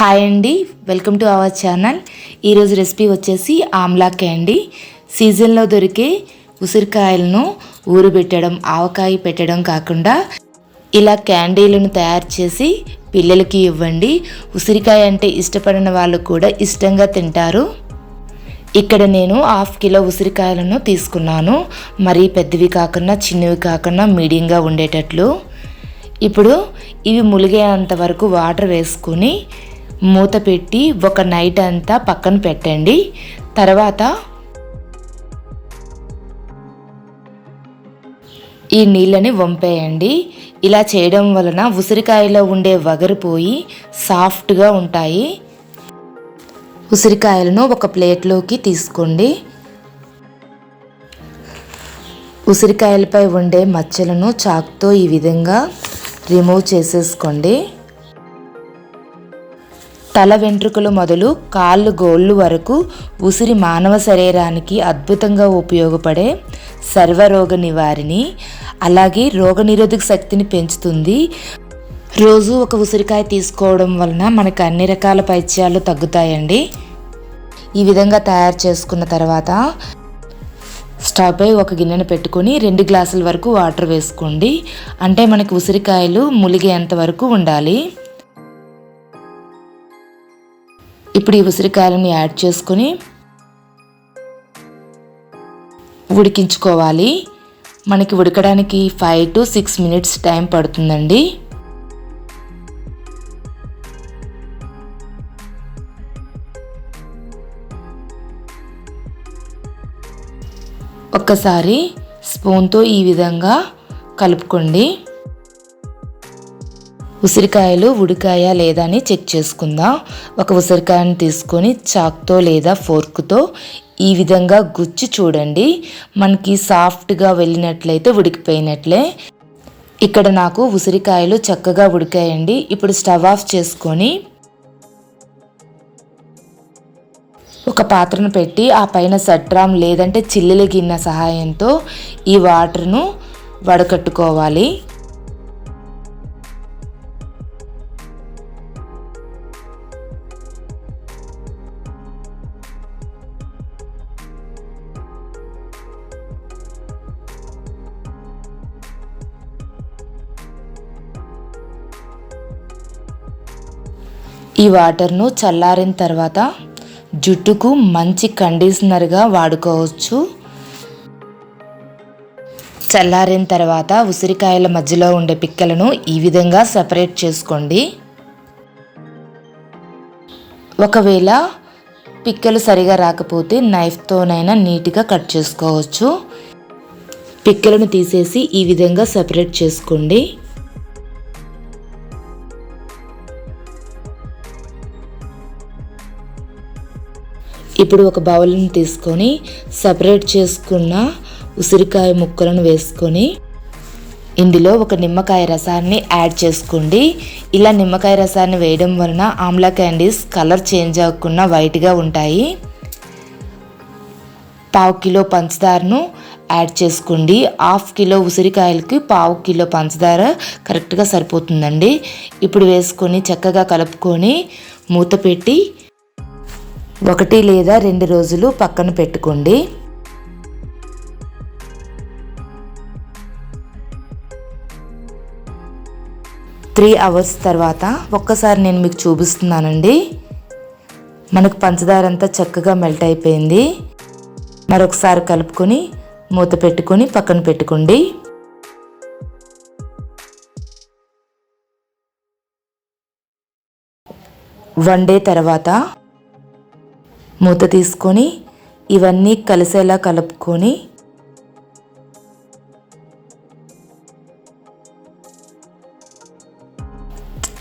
Hi అండి welcome to our channel ఈరోజు recipe వచ్చేసి ఆమ్లా క్యాండీ సీజన్లో దొరికే ఉసిరికాయలను ఊరబెట్టడం ఆవకాయ పెట్టడం కాకుండా ఇలా క్యాండీలను తయారు చేసి పిల్లలకి ఇవ్వండి. ఉసిరికాయ అంటే ఇష్టపడిన వాళ్ళు కూడా ఇష్టంగా తింటారు. ఇక్కడ నేను హాఫ్ కిలో ఉసిరికాయలను తీసుకున్నాను. మరీ పెద్దవి కాకుండా చిన్నవి కాకుండా మీడియంగా ఉండేటట్లు. ఇప్పుడు ఇవి ములిగేంత వరకు వాటర్ వేసుకొని మూత పెట్టి ఒక నైట్ అంతా పక్కన పెట్టండి. తర్వాత ఈ నీళ్ళని వంపేయండి. ఇలా చేయడం వలన ఉసిరికాయలో ఉండే వగరు పోయి సాఫ్ట్గా ఉంటాయి. ఉసిరికాయలను ఒక ప్లేట్లోకి తీసుకోండి. ఉసిరికాయలపై ఉండే మచ్చలను చాక్తో ఈ విధంగా రిమూవ్ చేసేసుకోండి. తల వెంట్రుకలు మొదలు కాళ్ళు గోళ్ళు వరకు ఉసిరి మానవ శరీరానికి అద్భుతంగా ఉపయోగపడే సర్వరోగ నివారిణి అలాగే రోగనిరోధక శక్తిని పెంచుతుంది. రోజు ఒక ఉసిరికాయ తీసుకోవడం వలన మనకు అన్ని రకాల పైత్యాలు తగ్గుతాయండి. ఈ విధంగా తయారు చేసుకున్న తర్వాత స్టవ్పై ఒక గిన్నెను పెట్టుకొని రెండు గ్లాసుల వరకు వాటర్ వేసుకోండి. అంటే మనకి ఉసిరికాయలు ములిగేంత వరకు ఉండాలి. ఇప్పుడు ఈ ఉసిరికాయలను యాడ్ చేసుకొని ఉడికించుకోవాలి. మనకి ఉడకడానికి five to six minutes time పడుతుందండి. ఒక్కసారి స్పూన్తో ఈ విధంగా కలుపుకోండి. ఉసిరికాయలు ఉడికాయ లేదా అని చెక్ చేసుకుందాం? ఒక ఉసిరికాయను తీసుకొని చాక్తో లేదా ఫోర్క్తో ఈ విధంగా గుచ్చి చూడండి. మనకి సాఫ్ట్గా వెళ్ళినట్లయితే ఉడికిపోయినట్లే. ఇక్కడ నాకు ఉసిరికాయలు చక్కగా ఉడికాయండి. ఇప్పుడు స్టవ్ ఆఫ్ చేసుకొని ఒక పాత్రను పెట్టి ఆ పైన సట్రామ్ లేదంటే చిల్లుల గిన్నె సహాయంతో ఈ వాటర్ను వడకట్టుకోవాలి. ఈ వాటర్ను చల్లారిన తర్వాత జుట్టుకు మంచి కండిషనర్గా వాడుకోవచ్చు. చల్లారిన తర్వాత ఉసిరికాయల మధ్యలో ఉండే పిక్కలను ఈ విధంగా సపరేట్ చేసుకోండి. ఒకవేళ పిక్కలు సరిగా రాకపోతే నైఫ్తోనైనా నీట్గా కట్ చేసుకోవచ్చు. పిక్కలను తీసేసి ఈ విధంగా సపరేట్ చేసుకోండి. ఇప్పుడు ఒక బౌల్ని తీసుకొని సపరేట్ చేసుకున్న ఉసిరికాయ ముక్కలను వేసుకొని ఇందులో ఒక నిమ్మకాయ రసాన్ని యాడ్ చేసుకోండి. ఇలా నిమ్మకాయ రసాన్ని వేయడం వలన ఆమ్లా క్యాండీస్ కలర్ చేంజ్ అవ్వకుండా వైట్గా ఉంటాయి. పావు కిలో పంచదారను యాడ్ చేసుకోండి. హాఫ్ కిలో ఉసిరికాయలకి పావు కిలో పంచదార కరెక్ట్గా సరిపోతుందండి. ఇప్పుడు వేసుకొని చక్కగా కలుపుకొని మూత పెట్టి ఒకటి లేదా రెండు రోజులు పక్కన పెట్టుకోండి. త్రీ అవర్స్ తర్వాత ఒక్కసారి నేను మీకు చూపిస్తున్నానండి. మనకు పంచదార అంతా చక్కగా మెల్ట్ అయిపోయింది. మరొకసారి కలుపుకొని మూత పెట్టుకొని పక్కన పెట్టుకోండి. వన్ డే తర్వాత మూత తీసుకొని ఇవన్నీ కలిసేలా కలుపుకొని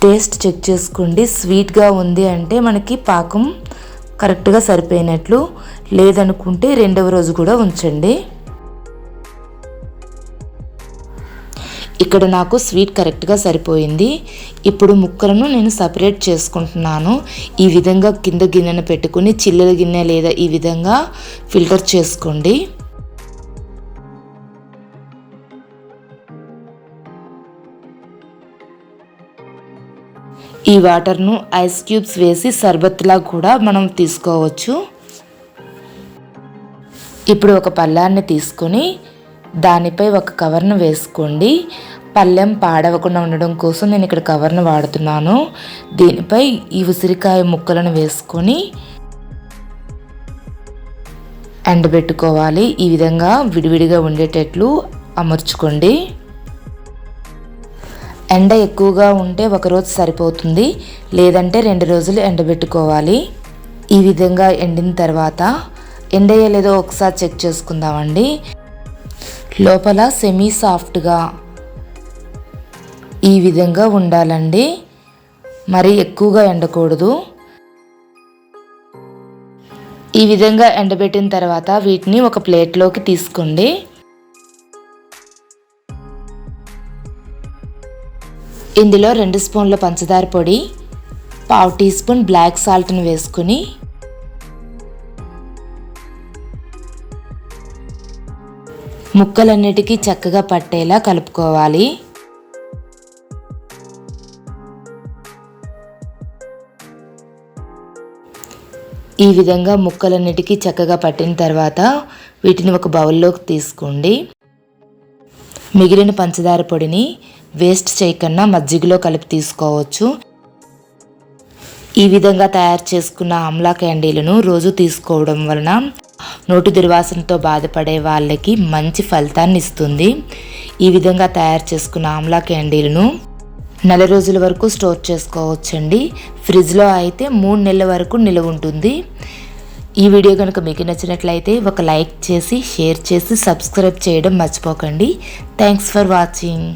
టేస్ట్ చెక్ చేసుకోండి. స్వీట్గా ఉంది అంటే మనకి పాకం కరెక్ట్గా సరిపోయినట్లు లేదనుకుంటే రెండవ రోజు కూడా ఉంచండి. ఇక్కడ నాకు స్వీట్ కరెక్ట్గా సరిపోయింది. ఇప్పుడు ముక్కలను నేను సపరేట్ చేసుకుంటున్నాను. ఈ విధంగా కింద గిన్నెను పెట్టుకుని చిల్లల గిన్నె లేదా ఈ విధంగా ఫిల్టర్ చేసుకోండి. ఈ వాటర్ను ఐస్ క్యూబ్స్ వేసి సర్బత్లా కూడా మనం తీసుకోవచ్చు. ఇప్పుడు ఒక పళ్ళాన్ని తీసుకొని దానిపై ఒక కవర్ను వేసుకోండి. పళ్ళెం పాడవకుండా ఉండడం కోసం నేను ఇక్కడ కవర్ను వాడుతున్నాను. దీనిపై ఈ ఉసిరికాయ ముక్కలను వేసుకొని ఎండబెట్టుకోవాలి. ఈ విధంగా విడివిడిగా ఉండేటట్లు అమర్చుకోండి. ఎండ ఎక్కువగా ఉంటే ఒకరోజు సరిపోతుంది. లేదంటే రెండు రోజులు ఎండబెట్టుకోవాలి. ఈ విధంగా ఎండిన తర్వాత ఎండయ్యలేదో ఒకసారి చెక్ చేసుకుందామండి. లోపల సెమీ సాఫ్ట్గా ఈ విధంగా ఉండాలండి. మరి ఎక్కువగా ఎండకూడదు. ఈ విధంగా ఎండబెట్టిన తర్వాత వీటిని ఒక ప్లేట్లోకి తీసుకోండి. ఇందులో రెండు స్పూన్ల పంచదార పొడి పావు టీ స్పూన్ బ్లాక్ సాల్ట్ని వేసుకుని ముక్కలన్నిటికీ చక్కగా పట్టేలా కలుపుకోవాలి. ఈ విధంగా ముక్కలన్నిటికీ చక్కగా పట్టిన తర్వాత వీటిని ఒక బౌల్లోకి తీసుకోండి. మిగిలిన పంచదార పొడిని వేస్ట్ చేయకుండా మజ్జిగలో కలిపి తీసుకోవచ్చు. ఈ విధంగా తయారు చేసుకున్న ఆమ్లా క్యాండీలను రోజు తీసుకోవడం వలన నోటి దుర్వాసనతో బాధపడే వాళ్ళకి మంచి ఫలితాన్ని ఇస్తుంది ఈ విధంగా తయారు చేసుకున్న ఆమ్లా క్యాండీలను నెల రోజుల వరకు స్టోర్ చేసుకోవచ్చండి. ఫ్రిడ్జ్లో అయితే మూడు నెలల వరకు నిలవ ఉంటుంది. ఈ వీడియో కనుక మీకు నచ్చినట్లయితే ఒక లైక్ చేసి షేర్ చేసి సబ్స్క్రైబ్ చేయడం మర్చిపోకండి. Thanks for watching.